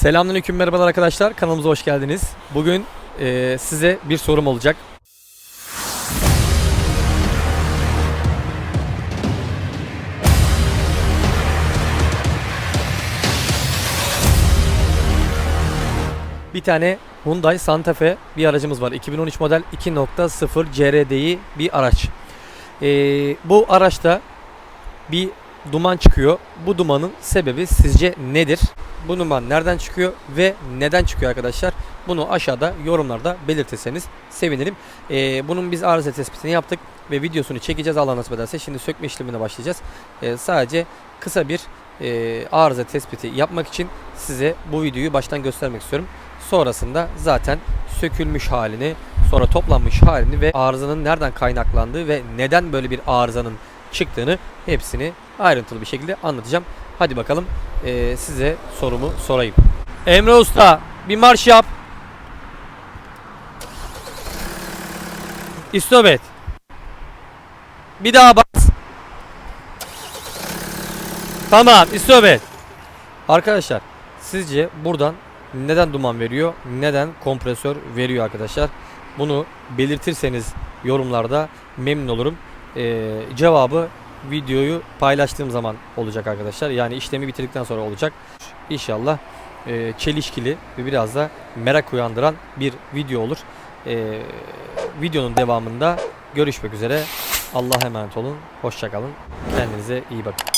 Selamünaleyküm merhabalar arkadaşlar kanalımıza hoş geldiniz. Bugün e, size bir sorum olacak. Bir tane Hyundai Santa Fe bir aracımız var. 2013 model 2.0 CRD'yi bir araç. E, bu araçta bir duman çıkıyor. Bu dumanın sebebi sizce nedir? Bu duman nereden çıkıyor ve neden çıkıyor arkadaşlar? Bunu aşağıda yorumlarda belirtirseniz sevinirim. Ee, bunun biz arıza tespitini yaptık ve videosunu çekeceğiz Allah nasip ederse. Şimdi sökme işlemine başlayacağız. Ee, sadece kısa bir e, arıza tespiti yapmak için size bu videoyu baştan göstermek istiyorum. Sonrasında zaten sökülmüş halini, sonra toplanmış halini ve arızanın nereden kaynaklandığı ve neden böyle bir arızanın çıktığını hepsini ayrıntılı bir şekilde anlatacağım. Hadi bakalım eee, size sorumu sorayım. Emre Usta bir marş yap. İstobet. Bir daha bas. Tamam İstobet. Arkadaşlar sizce buradan neden duman veriyor? Neden kompresör veriyor arkadaşlar? Bunu belirtirseniz yorumlarda memnun olurum. Ee, cevabı videoyu paylaştığım zaman olacak arkadaşlar. Yani işlemi bitirdikten sonra olacak. İnşallah e, çelişkili ve biraz da merak uyandıran bir video olur. Ee, videonun devamında görüşmek üzere. Allah'a emanet olun. Hoşçakalın. Kendinize iyi bakın.